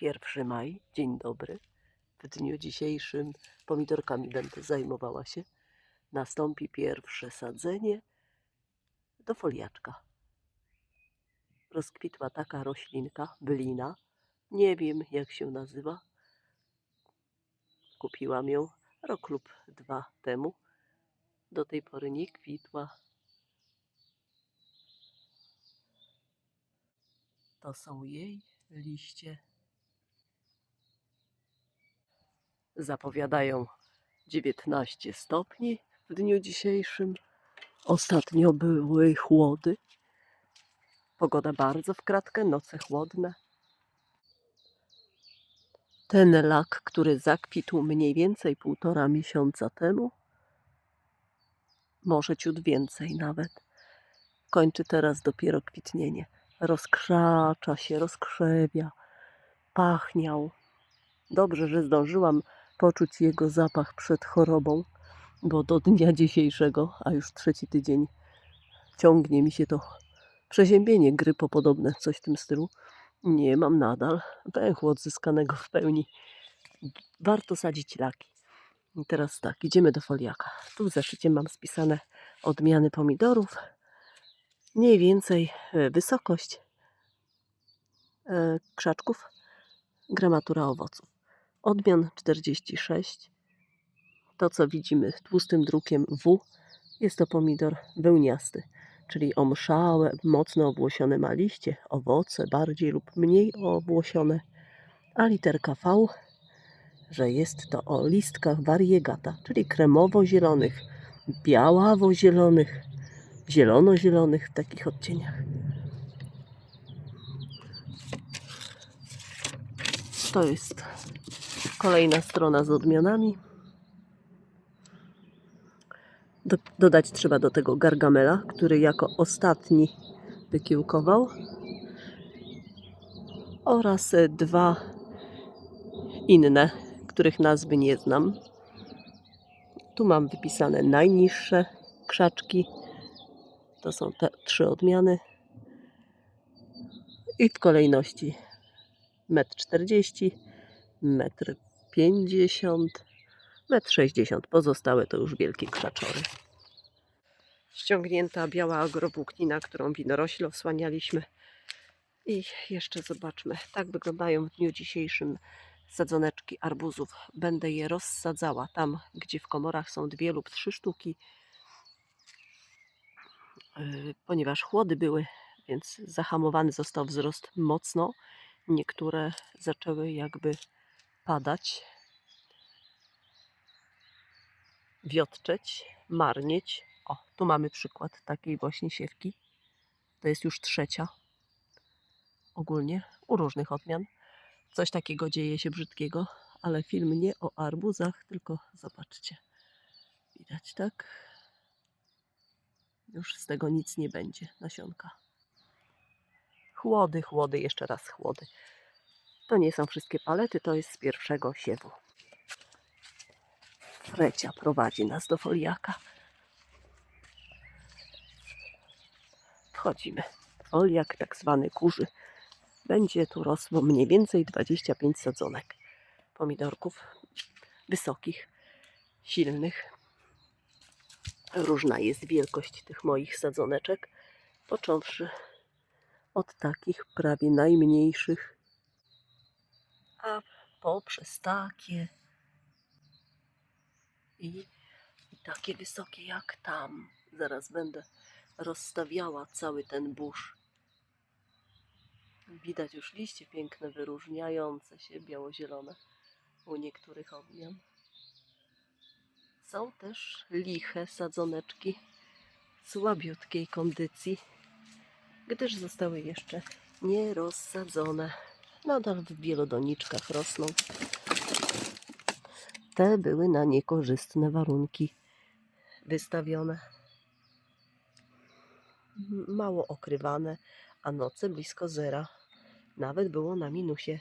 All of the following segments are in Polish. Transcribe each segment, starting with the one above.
1 maj, dzień dobry. W dniu dzisiejszym pomidorkami będę zajmowała się. Nastąpi pierwsze sadzenie do foliaczka. Rozkwitła taka roślinka, bylina. Nie wiem jak się nazywa. Kupiłam ją rok lub dwa temu. Do tej pory nie kwitła. To są jej liście. Zapowiadają 19 stopni w dniu dzisiejszym. Ostatnio były chłody. Pogoda bardzo w kratkę, noce chłodne. Ten lak, który zakwitł mniej więcej półtora miesiąca temu, może ciut więcej nawet, kończy teraz dopiero kwitnienie. Rozkrzacza się, rozkrzewia, pachniał. Dobrze, że zdążyłam poczuć jego zapach przed chorobą, bo do dnia dzisiejszego, a już trzeci tydzień, ciągnie mi się to przeziębienie grypopodobne, coś w tym stylu. Nie mam nadal pęchu odzyskanego w pełni. Warto sadzić laki. I teraz tak, idziemy do foliaka. Tu w zeszycie mam spisane odmiany pomidorów. Mniej więcej e, wysokość e, krzaczków, gramatura owoców. Odmian 46. To, co widzimy tłustym drukiem W, jest to pomidor wełniasty, czyli omszałe, mocno obłosione ma liście, owoce bardziej lub mniej obłosione, a literka V, że jest to o listkach variegata, czyli kremowo-zielonych, białawo-zielonych, zielono-zielonych w takich odcieniach. To jest Kolejna strona z odmianami. Do, dodać trzeba do tego gargamela, który jako ostatni wykiełkował. Oraz dwa inne, których nazwy nie znam. Tu mam wypisane najniższe krzaczki. To są te trzy odmiany. I w kolejności metr 40, metr 50, 1,60 m. Pozostałe to już wielkie krzaczory. Ściągnięta biała agrowłóknina, którą winorośle osłanialiśmy. I jeszcze zobaczmy. Tak wyglądają w dniu dzisiejszym sadzoneczki arbuzów. Będę je rozsadzała tam, gdzie w komorach są dwie lub trzy sztuki, yy, ponieważ chłody były, więc zahamowany został wzrost mocno. Niektóre zaczęły jakby padać, wiotczeć, marnieć. O, tu mamy przykład takiej właśnie siewki. To jest już trzecia ogólnie u różnych odmian. Coś takiego dzieje się brzydkiego, ale film nie o arbuzach, tylko zobaczcie. Widać, tak? Już z tego nic nie będzie, nasionka. Chłody, chłody, jeszcze raz chłody. To nie są wszystkie palety, to jest z pierwszego siewu. Frecia prowadzi nas do foliaka. Wchodzimy. Foliak tak zwany kurzy. Będzie tu rosło mniej więcej 25 sadzonek pomidorków wysokich, silnych. Różna jest wielkość tych moich sadzoneczek, począwszy od takich prawie najmniejszych, a poprzez takie i, i takie wysokie jak tam. Zaraz będę rozstawiała cały ten burz. Widać już liście piękne, wyróżniające się, biało-zielone u niektórych odmian. Są też liche sadzoneczki słabiutkiej kondycji, gdyż zostały jeszcze nie rozsadzone. Nadal w wielodoniczkach rosną. Te były na niekorzystne warunki wystawione. Mało okrywane, a noce blisko zera. Nawet było na minusie.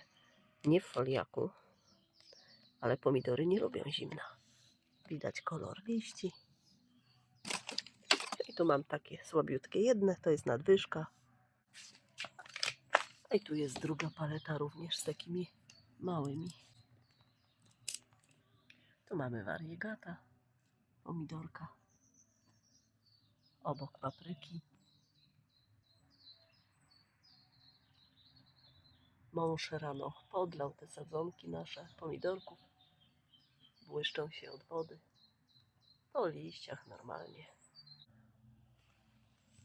Nie w foliaku, ale pomidory nie lubią zimna. Widać kolor liści. I tu mam takie słabiutkie jedne, to jest nadwyżka. A i tu jest druga paleta również z takimi małymi. Tu mamy wariegata, pomidorka, obok papryki. Mąż rano podlał te sadzonki nasze pomidorków. Błyszczą się od wody. Po liściach normalnie.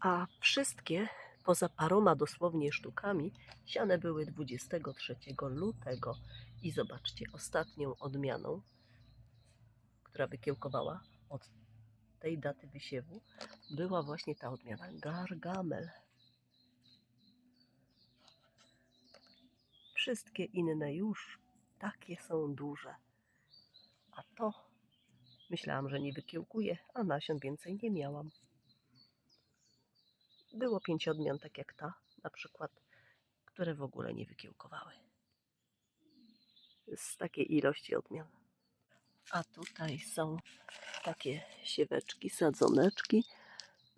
A wszystkie, poza paroma dosłownie sztukami, siane były 23 lutego. I zobaczcie, ostatnią odmianą, która wykiełkowała od tej daty wysiewu, była właśnie ta odmiana Gargamel. Wszystkie inne już takie są duże. A to myślałam, że nie wykiełkuje, a nasion więcej nie miałam. Było pięć odmian, tak jak ta, na przykład, które w ogóle nie wykiełkowały. Z takiej ilości odmian. A tutaj są takie sieweczki, sadzoneczki,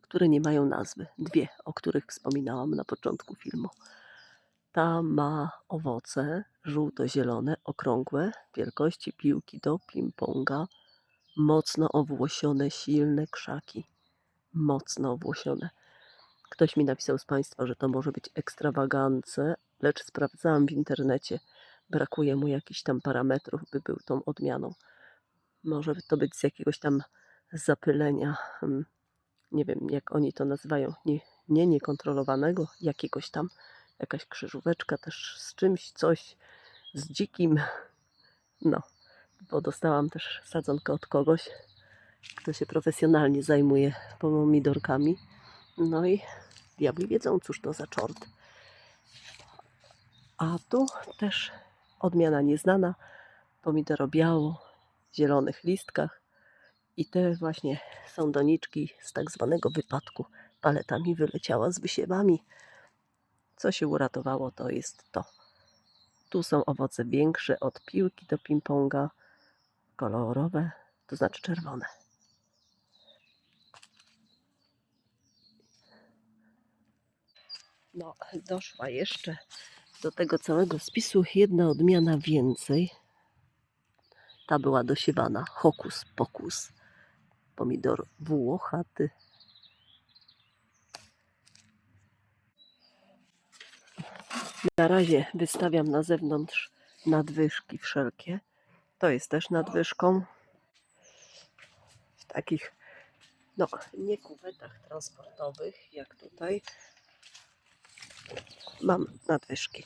które nie mają nazwy. Dwie, o których wspominałam na początku filmu. Ta ma owoce żółto-zielone, okrągłe, wielkości piłki do ping-ponga, mocno owłosione, silne krzaki. Mocno owłosione. Ktoś mi napisał z Państwa, że to może być ekstrawagance, lecz sprawdzałam w internecie. Brakuje mu jakichś tam parametrów, by był tą odmianą. Może to być z jakiegoś tam zapylenia, hmm, nie wiem jak oni to nazywają, nie, nie niekontrolowanego, jakiegoś tam, jakaś krzyżóweczka też z czymś, coś z dzikim. No, bo dostałam też sadzonkę od kogoś, kto się profesjonalnie zajmuje pomidorkami. No i diabli wiedzą, cóż to za czort. A tu też odmiana nieznana, pomidoro biało, w zielonych listkach. I te właśnie są doniczki z tak zwanego wypadku. Paleta mi wyleciała z wysiewami. Co się uratowało, to jest to. Tu są owoce większe od piłki do ping-ponga, kolorowe, to znaczy czerwone. No, doszła jeszcze do tego całego spisu jedna odmiana więcej. Ta była dosiewana. Hokus pokus. Pomidor włochaty. Na razie wystawiam na zewnątrz nadwyżki wszelkie. To jest też nadwyżką. W takich, no, nie kuwetach transportowych, jak tutaj. Mam nadwyżki,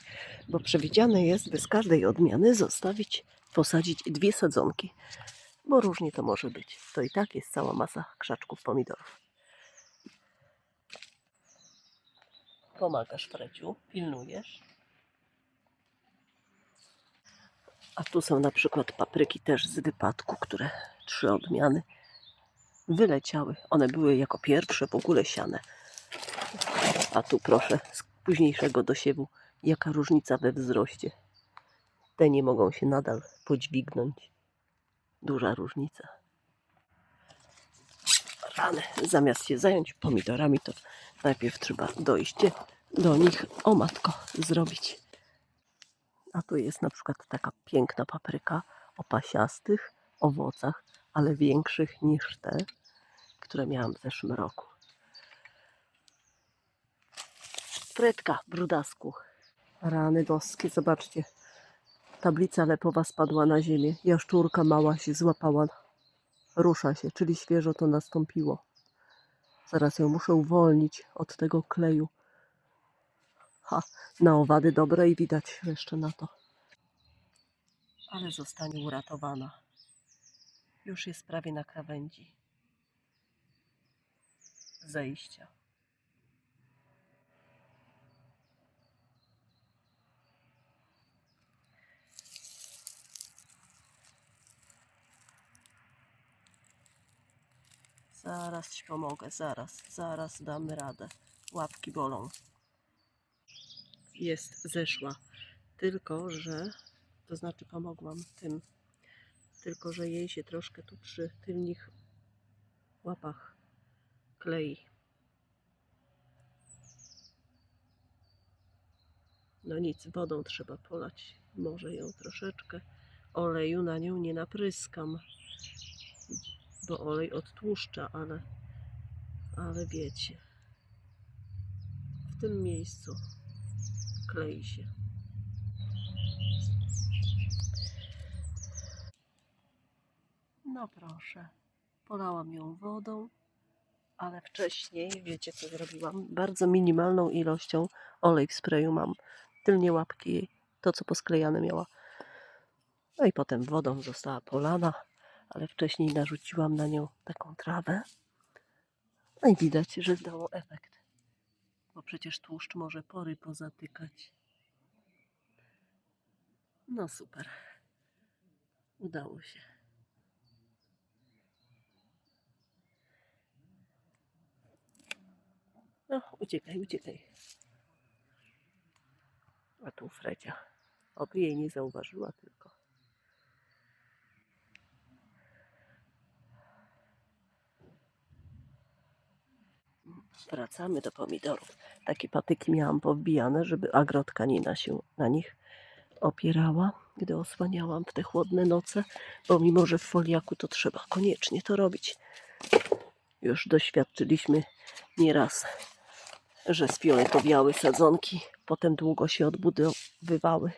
bo przewidziane jest, by z każdej odmiany zostawić, posadzić dwie sadzonki, bo różnie to może być. To i tak jest cała masa krzaczków pomidorów. Pomagasz, Freciu, pilnujesz. A tu są na przykład papryki też z wypadku, które trzy odmiany wyleciały. One były jako pierwsze w ogóle siane. A tu proszę, późniejszego dosiewu, jaka różnica we wzroście. Te nie mogą się nadal podźwignąć. Duża różnica. Rany, zamiast się zająć pomidorami, to najpierw trzeba dojść do nich, o matko, zrobić. A tu jest na przykład taka piękna papryka o pasiastych owocach, ale większych niż te, które miałam w zeszłym roku. Fredka, brudasku. Rany boskie, zobaczcie. Tablica lepowa spadła na ziemię. Jaszczurka mała się złapała. Rusza się, czyli świeżo to nastąpiło. Zaraz ją muszę uwolnić od tego kleju. Ha, na owady dobre i widać jeszcze na to. Ale zostanie uratowana. Już jest prawie na krawędzi zejścia. Zaraz ci pomogę, zaraz, zaraz damy radę. Łapki bolą. Jest, zeszła. Tylko, że, to znaczy pomogłam tym, tylko, że jej się troszkę tu przy tylnych łapach klei. No nic, wodą trzeba polać. Może ją troszeczkę. Oleju na nią nie napryskam, bo olej odtłuszcza, ale, ale wiecie, w tym miejscu klei się. No proszę, polałam ją wodą, ale wcześniej, wiecie co zrobiłam? Bardzo minimalną ilością olej w sprayu mam. Tylnie łapki to co posklejane miała. No i potem wodą została polana, ale wcześniej narzuciłam na nią taką trawę. No i widać, że dało efekt. Bo przecież tłuszcz może pory pozatykać. No super. Udało się. No, uciekaj, uciekaj. A tu Fredzia. Oby jej nie zauważyła tylko. Wracamy do pomidorów. Takie patyki miałam powbijane, żeby agrotkanina się na nich opierała, gdy osłaniałam w te chłodne noce, bo mimo, że w foliaku to trzeba koniecznie to robić. Już doświadczyliśmy nieraz, że sfioletowiały sadzonki, potem długo się odbudowywały.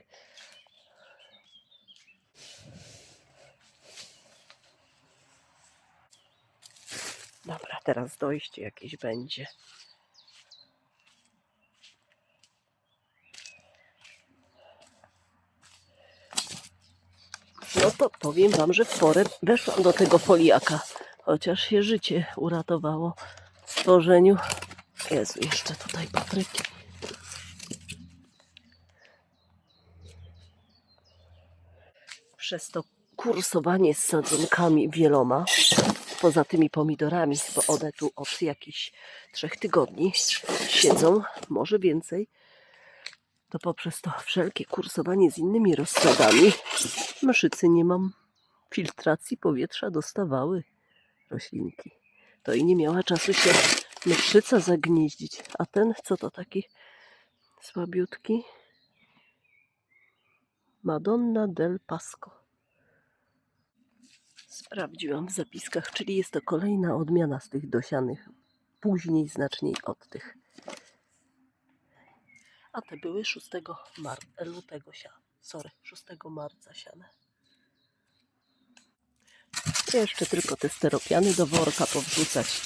Dobra, teraz dojście jakieś będzie. No to powiem Wam, że w porę weszłam do tego foliaka, chociaż się życie uratowało w stworzeniu. Jezu, jeszcze tutaj patryki. Przez to kursowanie z sadzonkami wieloma, poza tymi pomidorami, bo one tu od jakichś trzech tygodni siedzą, może więcej, to poprzez to wszelkie kursowanie z innymi rozsadami mszycy nie mam filtracji powietrza dostawały roślinki. To i nie miała czasu się mszyca zagnieździć. A ten, co to taki słabiutki? Madonna del Pasco. Sprawdziłam w zapiskach, czyli jest to kolejna odmiana z tych dosianych, później znacznie od tych. A te były 6 mar- lutego siane. Sorry, 6 marca siane. Jeszcze tylko te steropiany do worka powrzucać,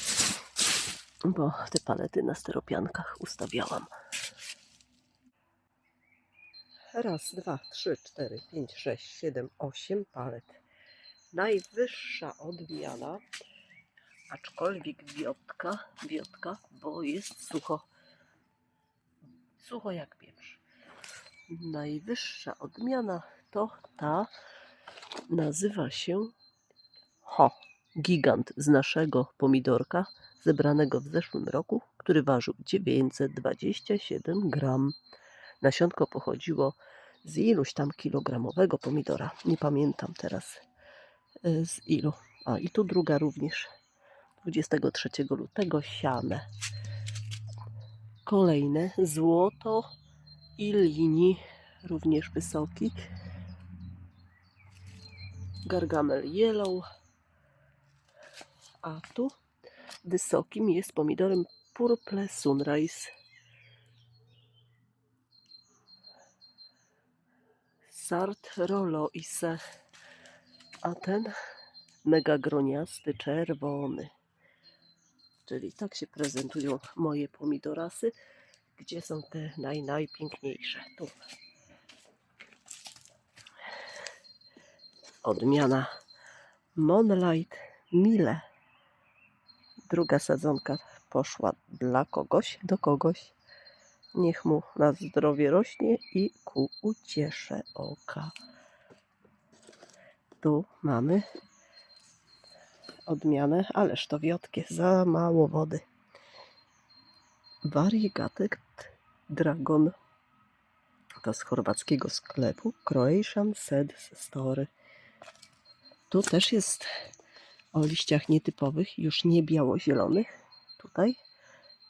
bo te palety na steropiankach ustawiałam. Raz, dwa, trzy, cztery, pięć, sześć, siedem, osiem palet. Najwyższa odmiana, aczkolwiek wiotka, wiotka, bo jest sucho. Sucho jak pieprz. Najwyższa odmiana to ta, nazywa się Ho, gigant z naszego pomidorka, zebranego w zeszłym roku, który ważył 927 gram. Nasionko pochodziło z iluś tam kilogramowego pomidora. Nie pamiętam teraz z ilu. A i tu druga również. 23 lutego siane. Kolejne złoto i linii, również wysoki. Gargamel yellow. A tu wysokim jest pomidorem Purple Sunrise. Sart Roloise. A ten mega groniasty, czerwony. Czyli tak się prezentują moje pomidorasy. Gdzie są te naj, najpiękniejsze? Tu. Odmiana Monlight Mile. Druga sadzonka poszła dla kogoś, do kogoś. Niech mu na zdrowie rośnie i ku uciesze oka. Tu mamy odmianę, ależ to wiotkie, za mało wody. Variegated Dragon. To z chorwackiego sklepu Croatian Seeds Store. Tu też jest o liściach nietypowych, już nie biało-zielonych. Tutaj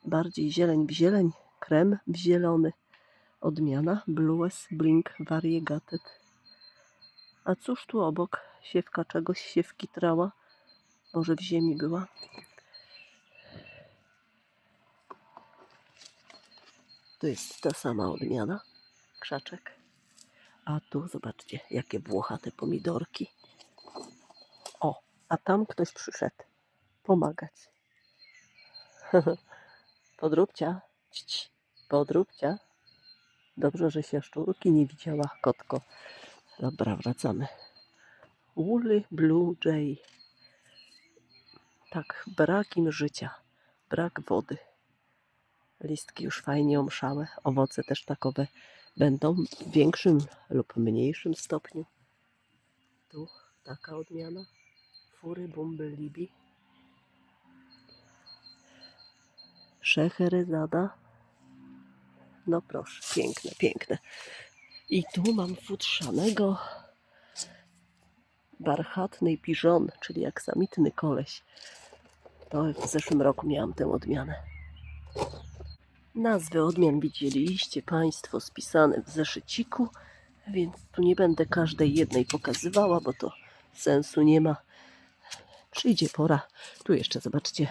bardziej zieleń w zieleń, krem w zielony. odmiana Blues Blink Variegated. A cóż tu obok? Siewka czegoś się wkitrała. Może w ziemi była. To jest ta sama odmiana. Krzaczek. A tu zobaczcie, jakie włochate pomidorki. O, a tam ktoś przyszedł pomagać. Podróbcia. Podróbcia. Dobrze, że się szczurki nie widziała, kotko. Dobra, wracamy. Woolly Blue Jay. Tak, brak im życia, brak wody. Listki już fajnie omszałe, owoce też takowe będą w większym lub mniejszym stopniu. Tu taka odmiana. Fury Bumblebee. Szeherezada. No proszę, piękne, piękne. I tu mam futrzanego barchatnej piżon, czyli aksamitny koleś. To w zeszłym roku miałam tę odmianę. Nazwy odmian widzieliście Państwo spisane w zeszyciku, więc tu nie będę każdej jednej pokazywała, bo to sensu nie ma. Przyjdzie pora. Tu jeszcze zobaczcie.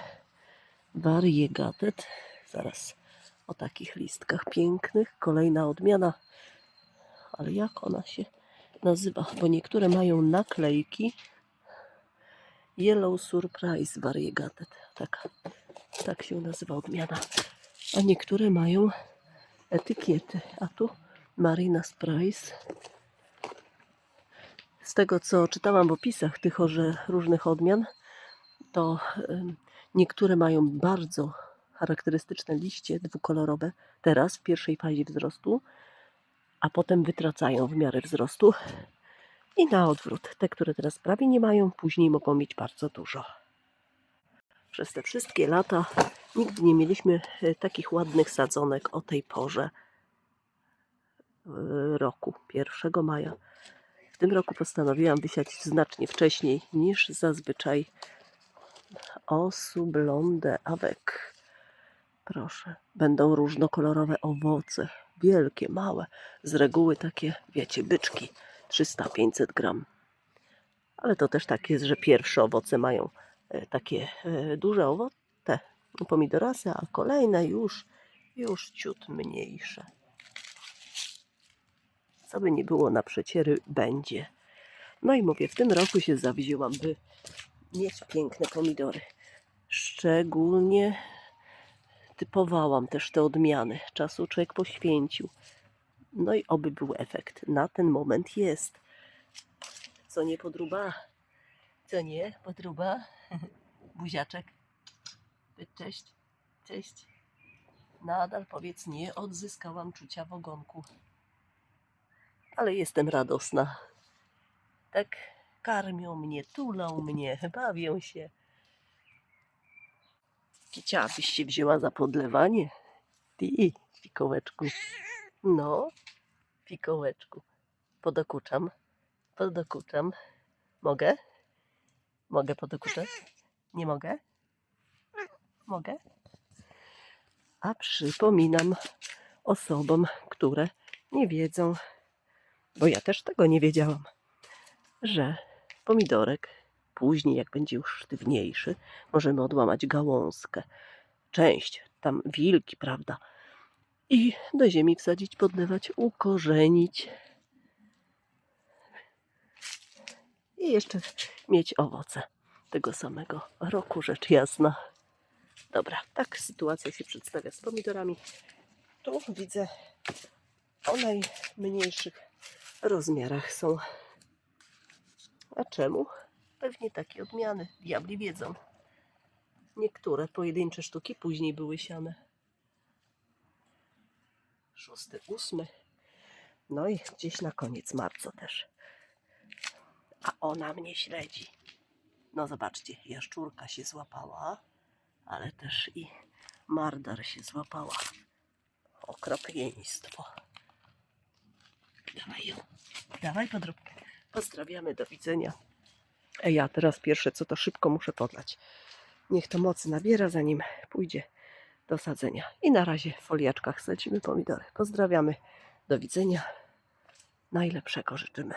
Variegated. Zaraz o takich listkach pięknych. Kolejna odmiana. Ale jak ona się nazywa? Bo niektóre mają naklejki. Yellow Surprise Variegated. Tak, tak się nazywa odmiana. A niektóre mają etykiety. A tu Marina Price. Z tego co czytałam w opisach tych różnych odmian, to niektóre mają bardzo charakterystyczne liście dwukolorowe teraz w pierwszej fazie wzrostu, a potem wytracają w miarę wzrostu. I na odwrót, te, które teraz prawie nie mają, później mogą mieć bardzo dużo. Przez te wszystkie lata nigdy nie mieliśmy e, takich ładnych sadzonek o tej porze e, roku, 1 maja. W tym roku postanowiłam wysiać znacznie wcześniej niż zazwyczaj osu blonde avec. Proszę, będą różnokolorowe owoce, wielkie, małe, z reguły takie, wiecie, byczki, 300-500 gram. Ale to też tak jest, że pierwsze owoce mają e, takie e, duże owoce, pomidorasy, a kolejne już, już ciut mniejsze. Co by nie było na przeciery, będzie. No i mówię, w tym roku się zawzięłam, by mieć piękne pomidory. Szczególnie typowałam też te odmiany. Czasu człowiek poświęcił. No i oby był efekt. Na ten moment jest. Co nie podruba? Co nie podruba? Buziaczek. Cześć. Cześć. Nadal powiedz nie odzyskałam czucia w ogonku. Ale jestem radosna. Tak karmią mnie, tulą mnie, bawią się. Kicia, byś się wzięła za podlewanie? Ty, fikołeczku. No, fikołeczku. Podokuczam, podokuczam. Mogę? Mogę podokuczać? Nie mogę? Mogę? A przypominam osobom, które nie wiedzą, bo ja też tego nie wiedziałam, że pomidorek później, jak będzie już sztywniejszy, możemy odłamać gałązkę, część, tam wilki, prawda, i do ziemi wsadzić, podlewać, ukorzenić i jeszcze mieć owoce tego samego roku, rzecz jasna. Dobra, tak sytuacja się przedstawia z pomidorami. Tu widzę o najmniejszych rozmiarach są. A czemu? Pewnie takie odmiany. Diabli wiedzą. Niektóre pojedyncze sztuki później były siane. Szósty, ósmy. No i gdzieś na koniec marca też. A ona mnie śledzi. No zobaczcie, jaszczurka się złapała, ale też i mardar się złapała. Okropieństwo. Dawaj ją. Dawaj podróbkę. Pozdrawiamy, do widzenia. Ej, ja teraz pierwsze co to szybko muszę podlać. Niech to mocy nabiera, zanim pójdzie do sadzenia. I na razie w foliaczkach sadzimy pomidory. Pozdrawiamy. Do widzenia. Najlepszego życzymy.